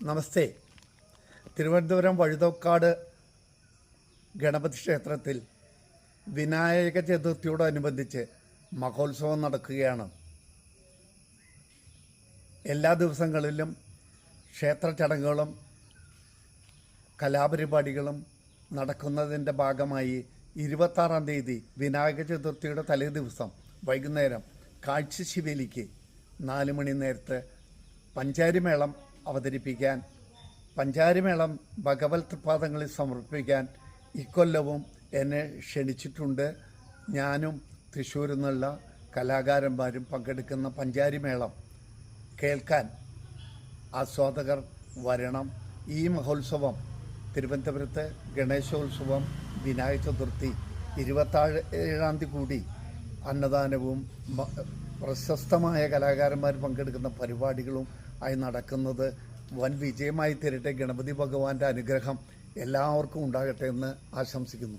നമസ്തേ. തിരുവനന്തപുരം വഴുതോക്കാട് ഗണപതി ക്ഷേത്രത്തിൽ വിനായക ചതുർത്ഥിയോടനുബന്ധിച്ച് മഹോത്സവം നടക്കുകയാണ്. എല്ലാ ദിവസങ്ങളിലും ക്ഷേത്ര ചടങ്ങുകളും കലാപരിപാടികളും നടക്കുന്നതിന്റെ ഭാഗമായി ഇരുപത്താറാം തീയതി വിനായക ചതുർത്ഥിയുടെ തലേ ദിവസം വൈകുന്നേരം കാഴ്ചശിവേലിക്ക് നാല് മണി നേരത്തെ പഞ്ചാരിമേളം അവതരിപ്പിക്കാൻ പഞ്ചാരിമേളം ഭഗവത് പാദങ്ങളിൽ സമർപ്പിക്കാൻ ഇക്കൊല്ലവും എന്നെ ക്ഷണിച്ചിട്ടുണ്ട്. ഞാനും തൃശ്ശൂരിൽ നിന്നുള്ള കലാകാരന്മാരും പങ്കെടുക്കുന്ന പഞ്ചാരിമേളം. കേൾക്കാൻ ആസ്വാദകർ വരണം. ഈ മഹോത്സവം തിരുവനന്തപുരത്ത് ഗണേശോത്സവം വിനായക ചതുർത്ഥി ഇരുപത്താഴ് ഏഴാം തീയതി കൂടി അന്നദാനവും പ്രശസ്തമായ കലാകാരന്മാർ പങ്കെടുക്കുന്ന പരിപാടികളും ആയി നടക്കുന്നത് വൻ വിജയമായി തീരട്ടെ ഗണപതി ഭഗവാന്റെ അനുഗ്രഹം എല്ലാവർക്കും ഉണ്ടാകട്ടെ എന്ന് ആശംസിക്കുന്നു.